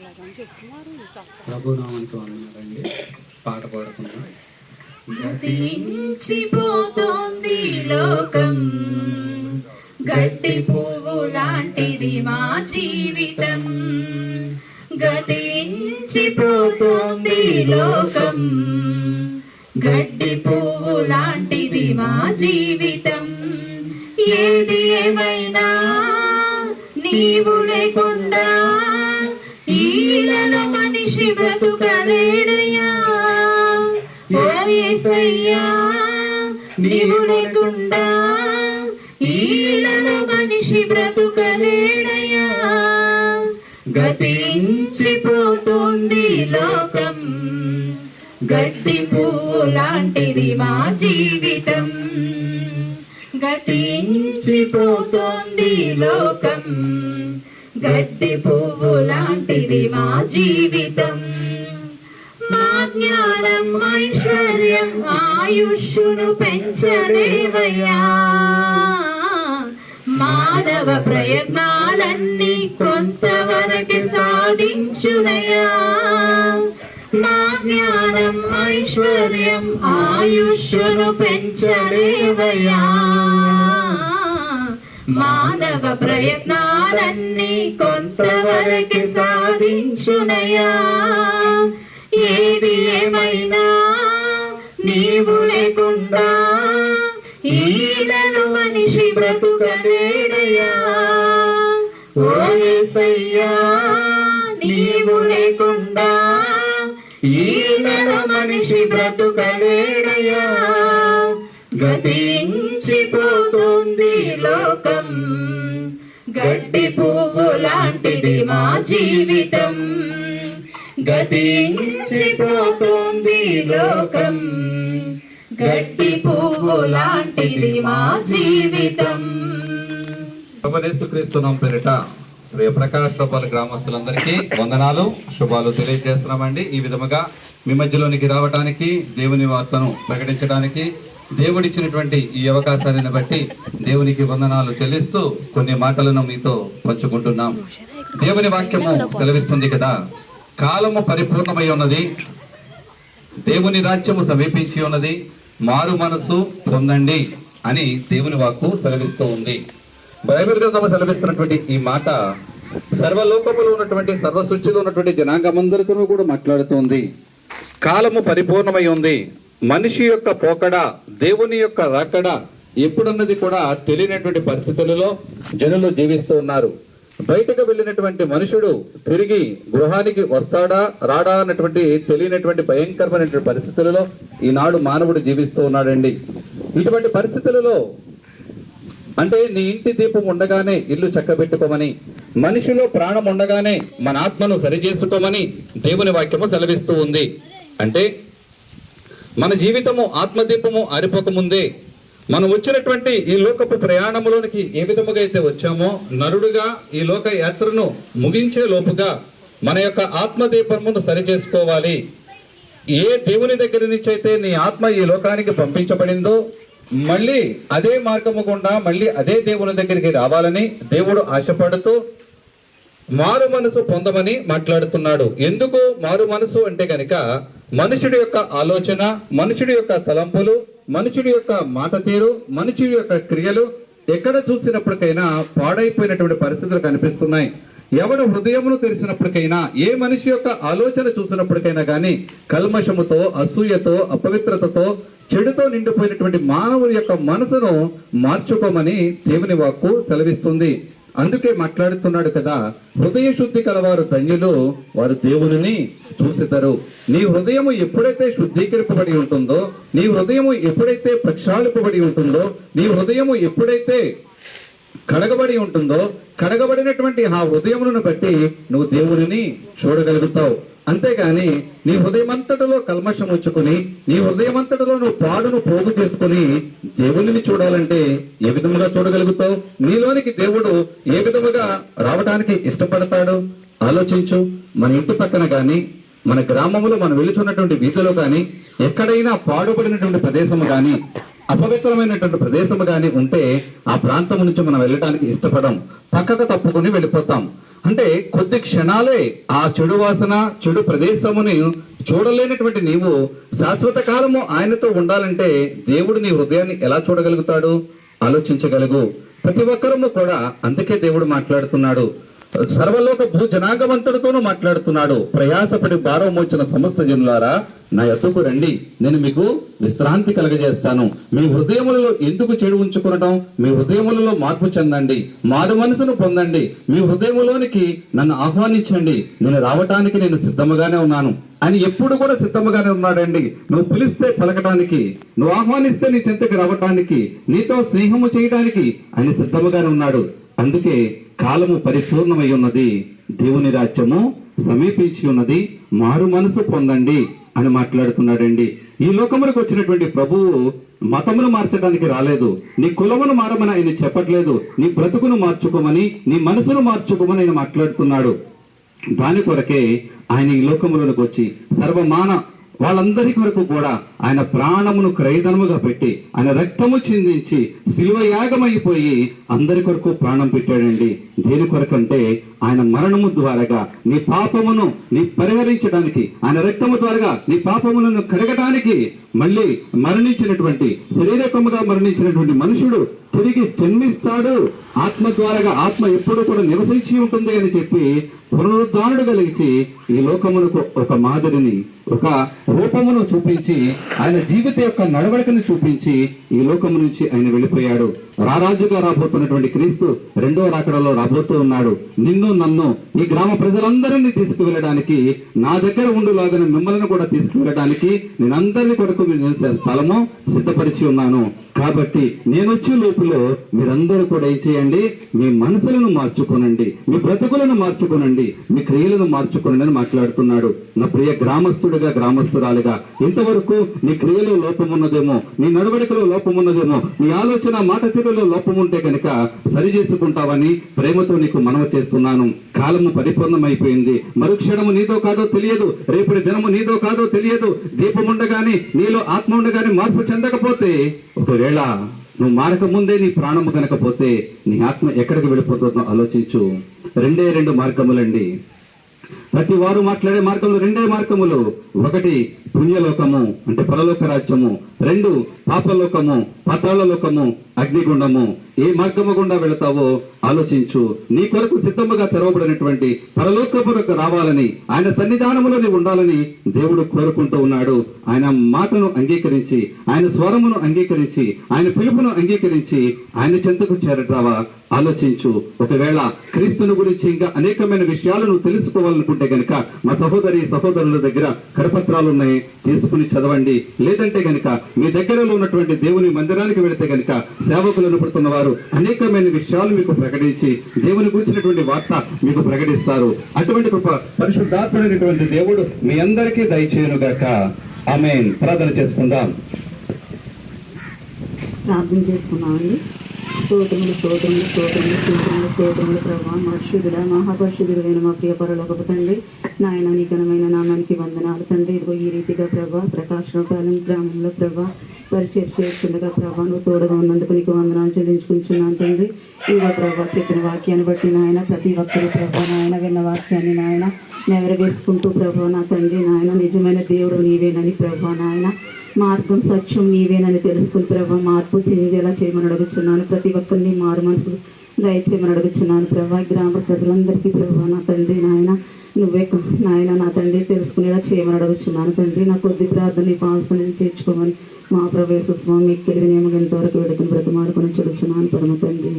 అలాగని ప్రభునామంతో అన్నారండి పాట పాడుకుందాం. గతించిపోతోంది లోకం. గట్టి పువ్వు లాంటిది మా జీవితం. గతించిపోతోంది లోకం. గడ్డి పువ్వు లాంటిది మా జీవితం. ఏది ఏమైనా నీవు లేకుండా మనిషి ఓ యేసయ్యా నీవు లేకుండా ఈలలో మనిషి బ్రతుకలేడయ్యా. గతించిపోతుంది లోకం గట్టి పువ్వు లాంటిది మా జీవితం. గతించిపోతోంది లోకం గట్టి పువ్వు లాంటిది మా జీవితం. మా జ్ఞానం ఐశ్వర్యం ఆయుష్ను పెంచలేవయ్యా. మానవ ప్రయత్నాలన్నీ కొంతవరకు సాధించునయా మా జ్ఞానం ఐశ్వర్యం ఆయుష్ను పెంచలేవయ్యా. మానవ ప్రయత్నాలన్నీ కొంతవరకు సాధించునయా? ఏది ఏమైనా నీవు లేకుండా ఈలను మనిషి బ్రతుకలేడయా ఓ ఏసయ్యా నీవు లేకుండా ఈలలో మనిషి బ్రతుకలేడయ్యా పోతుంది లోకం. గడ్డి పువ్వు లాంటిది మా జీవితం. గతించిపోతుంది లోకం. గడ్డి పువ్వు లాంటిది మా జీవితం. క్రీస్తున్నాం పేరిట ప్రియ శుభాల గ్రామస్తులందరికీ వందనాలు శుభాలు తెలియజేస్తున్నామండి. ఈ విధముగా మీ మధ్యలోనికి రావడానికి దేవుని వార్తను ప్రకటించడానికి దేవుడిచ్చినటువంటి ఈ అవకాశాన్ని బట్టి దేవునికి వందనాలు చెల్లిస్తూ కొన్ని మాటలను మీతో పంచుకుంటున్నాం. దేవుని వాక్యము సెలవిస్తుంది కదా. కాలము పరిపూర్ణమై ఉన్నది. దేవుని రాజ్యము సమీపించి ఉన్నది. మారు మనసు పొందండి అని దేవుని వాక్కు సెలవిస్తూ ఉంది. బైబిల్ గ్రంథము సెలవిస్తున్నటువంటి ఈ మాట సర్వలోకములో ఉన్నటువంటి సర్వ సృష్టిలో ఉన్నటువంటి జనాంగమందరితో కూడా మాట్లాడుతోంది కాలము పరిపూర్ణమై ఉంది. మనిషి యొక్క పోకడ దేవుని యొక్క రాకడ ఎప్పుడున్నది కూడా తెలియనటువంటి పరిస్థితులలో జనులు జీవిస్తూ ఉన్నారు. బయటకు వెళ్ళినటువంటి మనుషుడు తిరిగి గృహానికి వస్తాడా రాడా అన్నటువంటి తెలియనటువంటి భయంకరమైనటువంటి పరిస్థితులలో ఈనాడు మానవుడు జీవిస్తూ ఉన్నాడండి. ఇటువంటి పరిస్థితులలో అంటే నీ ఇంటి దీపం ఉండగానే ఇల్లు చక్కబెట్టుకోమని మనిషిలో ప్రాణం ఉండగానే మన ఆత్మను సరిచేసుకోమని దేవుని వాక్యము సెలవిస్తూ ఉంది. అంటే మన జీవితము ఆత్మదీపము ఆరిపోకముందే మనం వచ్చినటువంటి ఈ లోకపు ప్రయాణంలోనికి ఏ విధముగా అయితే వచ్చామో నరుడుగా ఈ లోక యాత్రను ముగించే లోపుగా మన యొక్క ఆత్మదీపమును సరిచేసుకోవాలి. ఏ దేవుని దగ్గర నుంచి అయితే నీ ఆత్మ ఈ లోకానికి పంపించబడిందో మళ్ళీ అదే మార్గము గుండా మళ్ళీ అదే దేవుని దగ్గరికి రావాలని దేవుడు ఆశపడుతూ మారు మనసు పొందమని మాట్లాడుతున్నాడు. ఎందుకు మారు మనసు అంటే కనుక మనుషుడి యొక్క ఆలోచన మనుషుడి యొక్క తలంపులు మనుషుడి యొక్క మాట తీరు మనుషుడి యొక్క క్రియలు ఎక్కడ చూసినప్పటికైనా పాడైపోయినటువంటి పరిస్థితులు కనిపిస్తున్నాయి. ఎవడు హృదయమును తెలిసినప్పటికైనా ఏ మనిషి యొక్క ఆలోచన చూసినప్పటికైనా గాని కల్మషముతో అసూయతో అపవిత్రతతో చెడుతో నిండిపోయినటువంటి మానవుని యొక్క మనసును మార్చుకోమని దేవుని వాక్కు సెలవిస్తుంది. అందుకే మాట్లాడుతున్నాడు కదా హృదయ శుద్ధి కలవారు ధన్యులు వారు దేవుని చూసితరు. నీ హృదయము ఎప్పుడైతే శుద్ధీకరింపబడి ఉంటుందో నీ హృదయము ఎప్పుడైతే ప్రక్షాళింపబడి ఉంటుందో నీ హృదయము ఎప్పుడైతే కడగబడి ఉంటుందో కడగబడినటువంటి ఆ హృదయములను బట్టి నువ్వు దేవుని చూడగలుగుతావు. అంతేగాని నీ హృదయమంతటలో కల్మషం ఉంచుకుని నీ హృదయమంతటలో నువ్వు పాడును పోగు చేసుకుని దేవుని చూడాలంటే ఏ విధముగా చూడగలుగుతావు? నీలోనికి దేవుడు ఏ విధముగా రావడానికి ఇష్టపడతాడు? ఆలోచించు. మన ఇంటి పక్కన గాని మన గ్రామంలో మనం వెలుచున్నటువంటి వీధిలో గాని ఎక్కడైనా పాడుబడినటువంటి ప్రదేశము గాని అపవిత్రమైనటువంటి ప్రదేశం కానీ ఉంటే ఆ ప్రాంతం నుంచి మనం వెళ్ళడానికి ఇష్టపడం పక్కకు తప్పుకొని వెళ్ళిపోతాం. అంటే కొద్ది క్షణాలే ఆ చెడు వాసన చెడు ప్రదేశముని చూడలేనటువంటి నీవు శాశ్వత కాలము ఆయనతో ఉండాలంటే దేవుడు నీ హృదయాన్ని ఎలా చూడగలుగుతాడు? ఆలోచించగలుగు. ప్రతి ఒక్కరము కూడా అందుకే దేవుడు మాట్లాడుతున్నాడు. సర్వలోక భూ జనాగవంతుడితోనూ మాట్లాడుతున్నాడు. ప్రయాసపడి భారం మోచిన సమస్త జనులారా నా ఎత్తుకు రండి. నేను మీకు విశ్రాంతి కలగజేస్తాను. మీ హృదయములలో ఎందుకు చెడు ఉంచుకునడం మీ హృదయములలో మార్పు చెందండి. మారు మనసును పొందండి. మీ హృదయములోనికి నన్ను ఆహ్వానించండి. నేను రావటానికి నేను సిద్ధముగానే ఉన్నాను. ఆయన ఎప్పుడు కూడా సిద్ధముగానే ఉన్నాడండి. నువ్వు పిలిస్తే పలకటానికి నువ్వు ఆహ్వానిస్తే నీ చెంతకు రావటానికి నీతో స్నేహము చేయడానికి ఆయన సిద్ధముగానే ఉన్నాడు. అందుకే కాలము పరిపూర్ణమై ఉన్నది. దేవుని రాజ్యము సమీపించి ఉన్నది. మారు మనసు పొందండి అని మాట్లాడుతున్నాడండి. ఈ లోకములకు వచ్చినటువంటి ప్రభువు మతమును మార్చడానికి రాలేదు. నీ కులమును మారమని ఆయన చెప్పట్లేదు. నీ బ్రతుకును మార్చుకోమని నీ మనసును మార్చుకోమని ఆయన మాట్లాడుతున్నాడు. దాని కొరకే ఆయన ఈ లోకములకు వచ్చి సర్వమాన వాళ్ళందరి కొరకు కూడా ఆయన ప్రాణమును క్రయధనముగా పెట్టి ఆయన రక్తము చిందించి శిలువ యాగమైపోయి అందరి కొరకు ప్రాణం పెట్టాడండి. దేని కొరకంటే ఆయన మరణము ద్వారాగా నీ పాపమును నీ పరిహరించడానికి ఆయన రక్తము ద్వారా నీ పాపములను కడగడానికి మళ్ళీ మరణించినటువంటి శరీరకముగా మరణించినటువంటి మనుషుడు తిరిగి జన్మిస్తాడు. ఆత్మ ద్వారాగా ఆత్మ ఎప్పుడూ కూడా నివసించి ఉంటుంది అని చెప్పి పునరుద్ధానుడు కలిగించి ఈ లోకమునకు ఒక మాదిరిని ఒక రూపమును చూపించి ఆయన జీవిత యొక్క నడవడికను చూపించి ఈ లోకము నుంచి ఆయన వెళ్ళిపోయాడు. రారాజుగా రాబోతున్నటువంటి క్రీస్తు రెండో రాకడలో రాబోతూ ఉన్నాడు. నిన్ను నన్ను ఈ గ్రామ ప్రజలందరినీ తీసుకువెళ్ళడానికి నా దగ్గర ఉండులాగా మిమ్మల్ని కూడా తీసుకువెళ్ళడానికి నేను అందరినీ కొరకు నిలిచే స్థలము సిద్ధపరిచి ఉన్నాను. కాబట్టి నేను వచ్చే లోపులో మీరందరూ కూడా ఏం చేయండి మీ మనసులను మార్చుకోనండి మీ బ్రతుకులను మార్చుకోనండి మీ క్రియలను మార్చుకోనండి అని మాట్లాడుతున్నాడు. నా ప్రియ గ్రామస్తుడిగా గ్రామస్తురాలుగా ఇంతవరకు నీ క్రియలో లోపం ఉన్నదేమో నీ నడవడికలో లోపం ఉన్నదేమో నీ ఆలోచన మాట తీరులో లోపం ఉంటే కనుక సరి చేసుకుంటావని ప్రేమతో నీకు మనవ చేస్తున్నాను. కాలము పరిపూర్ణమైపోయింది. మరుక్షణము నీదో కాదో తెలియదు. రేపటి దినము నీదో కాదో తెలియదు. దీపం ఉండగాని నీలో ఆత్మ ఉండగాని మార్పు చెందకపోతే ఒకవేళ నువ్వు మారక ముందే నీ ప్రాణము కనకపోతే నీ ఆత్మ ఎక్కడికి వెళ్ళిపోతుందో ఆలోచించు. రెండే రెండు మార్గములండి. ప్రతి వారు మాట్లాడే మార్గములు రెండే మార్గములు. ఒకటి పుణ్యలోకము అంటే పరలోక రాజ్యము. రెండు పాపలోకము పాతాళ లోకము అగ్నిగుండము ఏ మార్గము గుండా వెళతావో ఆలోచించు. నీ కొరకు సిద్ధముగా తెరవబడినటువంటి పరలోకపురకు రావాలని ఆయన సన్నిధానములో ఉండాలని దేవుడు కోరుకుంటూ ఉన్నాడు. ఆయన మాటను అంగీకరించి ఆయన స్వరమును అంగీకరించి ఆయన పిలుపును అంగీకరించి ఆయన చెంతకు చేరటావా ఆలోచించు. ఒకవేళ క్రీస్తుని గురించి ఇంకా అనేకమైన విషయాలను తెలుసుకోవాలనుకుంటే గనక మా సహోదరి సహోదరుల దగ్గర కరపత్రాలు ఉన్నాయి తీసుకుని చదవండి. లేదంటే గనక మీ దగ్గరలో ఉన్నటువంటి దేవుని మందిరానికి వెళితే గనుక సేవకులను పడుతున్న వారు అనేకమైన విషయాలు మీకు ప్రకటించి దేవుని గురించినటువంటి వార్త మీకు ప్రకటిస్తారు. అటువంటి కృప పరిశుద్ధాత్ముడైనటువంటి దేవుడు మీ అందరికీ దయచేయునుగాక. ఆమె ప్రార్థన చేసుకుందాం. ప్రార్థన చేసుకున్నామండి స్తోత్రములు స్తోత్రములు స్తోత్రములు స్తోత్రములు స్తోత్రములు ప్రభా. మహర్షుడుడ మహాపరిషుడుడైన మా ప్రియ పరలోకపు తండ్రి నాయన నీ ఘనమైన నామానికి వందనాలు తండ్రి. ఇదిగో ఈ రీతిగా ప్రభా ప్రకాశం ప్రకాశపాలెం గ్రామంలో ప్రభా పరిచయం చేస్తుండగా ప్రభా నువ్వు తోడుగా ఉన్నందుకు నీకు వందనాలు చెల్లించుకుంటున్నాను తండ్రి. ఇదిగో ప్రభా చెప్పిన వాక్యాన్ని బట్టి నాయన ప్రతి ఒక్కరు ప్రభా నాయన విన్న వాక్యాన్ని నాయన నెవరవేసుకుంటూ ప్రభా నా తండ్రి నాయన నిజమైన దేవుడు నీవేనని ప్రభా నాయన మార్గం సత్యం నీవేనని తెలుసుకుని ప్రభా మార్పు చెందేలా చేయమని అడుగుచున్నాను. ప్రతి ఒక్కరిని మారు మనసు దయచేయమని అడుగుచున్నాను ప్రభా. గ్రామ ప్రజలందరికీ ప్రభా నా తండ్రి నాయన నువ్వే నాయన నా తండ్రి తెలుసుకునేలా చేయమని అడుగుచున్నాను తండ్రి. నా కొద్ది ప్రార్థన నీ పాల్సని చేర్చుకోమని మా స్వామి స్వామి తెలివినేమగంత వరకు విడకను బ్రతమాడుకుని చెడు పరమ తండ్రి